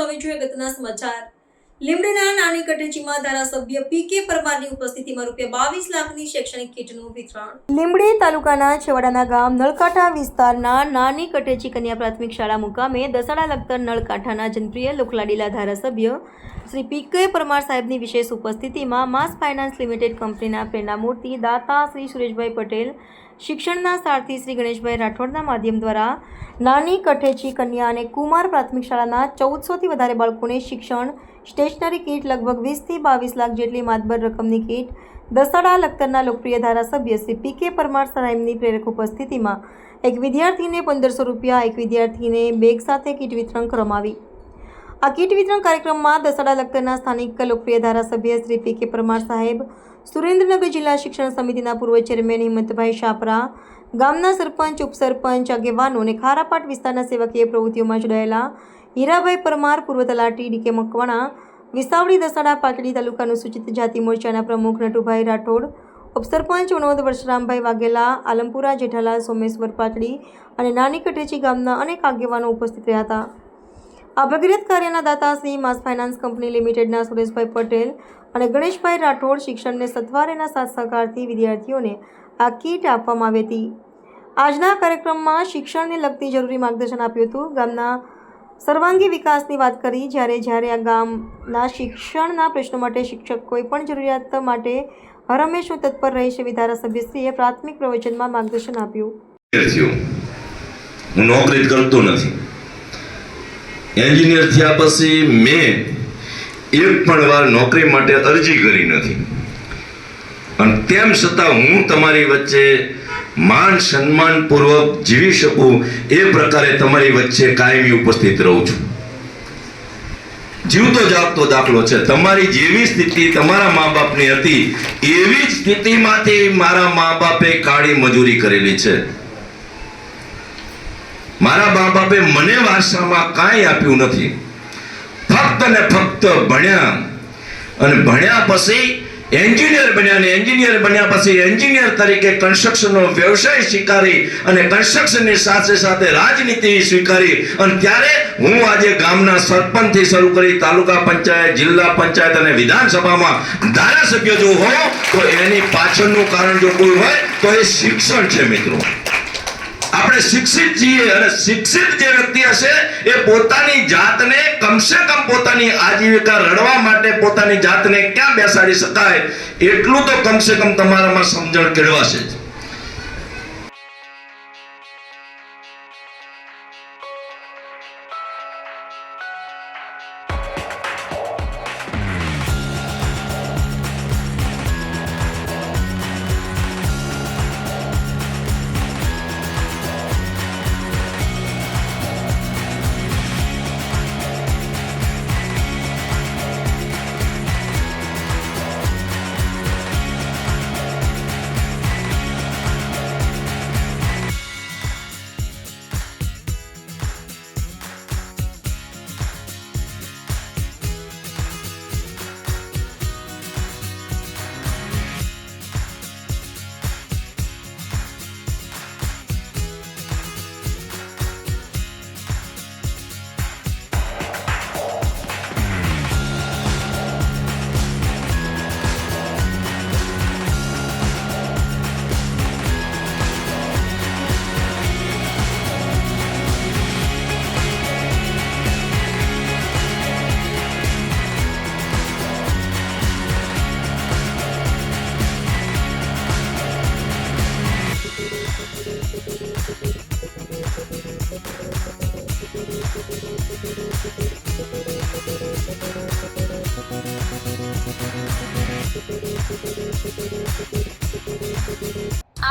હવે જોઈએ ગતના સમાચાર લીમડીના નાની કટેચીમાં ધારાસભ્ય પી કે પરમારની ઉપસ્થિતિમાં રૂપિયા બાવીસ લાખની શૈક્ષણિક કીટનું વિતરણ. લીમડી તાલુકાના છેવાડાના ગામ નળકાંઠા વિસ્તારના નાની કટેચી કન્યા પ્રાથમિક શાળા મુકામે દસાડા લગતર નળકાંઠાના જનપ્રિય લોકલાડીલા ધારાસભ્ય શ્રી પી કે પરમાર સાહેબની વિશેષ ઉપસ્થિતિમાં માસ ફાઇનાન્સ લિમિટેડ કંપનીના પ્રેરણામૂર્તિ દાતા શ્રી સુરેશભાઈ પટેલ, શિક્ષણના સારથી શ્રી ગણેશભાઈ રાઠોડના માધ્યમ દ્વારા નાની કઠેચી કન્યા અને કુમાર પ્રાથમિક શાળાના ચૌદસોથી વધારે બાળકોને શિક્ષણ સ્ટેશનરી કીટ લગભગ વીસથી બાવીસ લાખ જેટલી માતબર રકમની કીટ દસાડા લખતરના લોકપ્રિય ધારાસભ્ય શ્રી પી કે પરમાર સાહેબની પ્રેરક ઉપસ્થિતિમાં એક વિદ્યાર્થીને પંદરસો રૂપિયા, એક વિદ્યાર્થીને બેગ સાથે કીટ વિતરણ કરવામાં આવી આ કીટ વિતરણ કાર્યક્રમમાં દસાડા લખતરના સ્થાનિક લોકપ્રિય ધારાસભ્ય શ્રી પી કે પરમાર સાહેબ, સુરેન્દ્રનગર જિલ્લા શિક્ષણ સમિતિના પૂર્વ ચેરમેન હિંમતભાઈ શાપરા, ગામના સરપંચ, ઉપસરપંચ, આગેવાનો અને ખારાપાટ વિસ્તારના સેવકીય પ્રવૃત્તિઓમાં જોડાયેલા હીરાભાઈ પરમાર પૂર્વ તલાટી ડીકે મકવાણા, વિસાવડી દસાડા, પાટડી તાલુકા અનુસૂચિત જાતિ મોરચાના પ્રમુખ નટુભાઈ રાઠોડ ઉપસરપંચ વિનોદ વર્ષરામભાઈ વાઘેલા, આલમપુરા, જેઠાલાલ, સોમેશ્વર પાટડી અને નાની કટેચી ગામના અનેક આગેવાનો ઉપસ્થિત રહ્યા હતા. આ ભગીરથ કાર્યના દાતા શ્રી માસ ફાઇનાન્સ કંપની લિમિટેડના સુરેશભાઈ પટેલ અને ગણેશભાઈ રાઠોડ શિક્ષણને સત્વારેના સાથ સહકારથી વિદ્યાર્થીઓને આ કીટ આપવામાં આવી હતી. આજના કાર્યક્રમમાં શિક્ષણને લગતી જરૂરી માર્ગદર્શન આપ્યું હતું. ગામના સર્વાંગી વિકાસની વાત કરી, જ્યારે જ્યારે આ ગામના શિક્ષણના પ્રશ્નો માટે શિક્ષક કોઈ પણ જરૂરિયાત માટે હરહંમેશનું તત્પર રહે છે એવી ધારાસભ્યશ્રીએ પ્રાથમિક પ્રવચનમાં માર્ગદર્શન આપ્યું. હું નોકરી કરતો નથી. એન્જિનિયર થયા પછી મેં એક પણ વાર નોકરી માટે અરજી કરી નથી. અને તેમ છતાં હું તમારી વચ્ચે માન સન્માનપૂર્વક જીવી શકું એ પ્રકારે તમારી વચ્ચે કાયમી ઉપસ્થિત રહું છું. જીવતો જાગતો દાખલો છે. તમારી જેવી સ્થિતિ તમારા મા બાપની હતી, એવી જ સ્થિતિમાંથી મારા મા બાપે કાળી મજૂરી કરેલી છે. મારા મા બાપે મને વારસામાં કાંઈ આપ્યું નથી. ફક્ત ને ફક્ત ભણ્યા. અને ભણ્યા પછી એન્જિનિયર બન્યા અને એન્જિનિયર બન્યા પછી એન્જિનિયર તરીકે કન્સ્ટ્રક્શનનો વ્યવસાય સ્વીકારી અને કન્સ્ટ્રક્શનની સાથે સાથે રાજનીતિ સ્વીકારી. અને ત્યારે હું આજે ગામના સરપંચથી શરૂ કરી તાલુકા પંચાયત, જિલ્લા પંચાયત અને વિધાનસભામાં ધારાસભ્ય જો હો તો એની પાછળનું કારણ જો કોઈ હોય તો એ શિક્ષણ છે મિત્રો. આપણે શિક્ષિત છીએ અને શિક્ષિત જે વ્યક્તિ હશે એ પોતાની જાતને કમસે કમ પોતાની આજીવિકા રડવા માટે પોતાની જાતને ક્યાં બેસાડી શકાય, એટલું તો કમસે કમ તમારામાં સમજણ કેળવાશે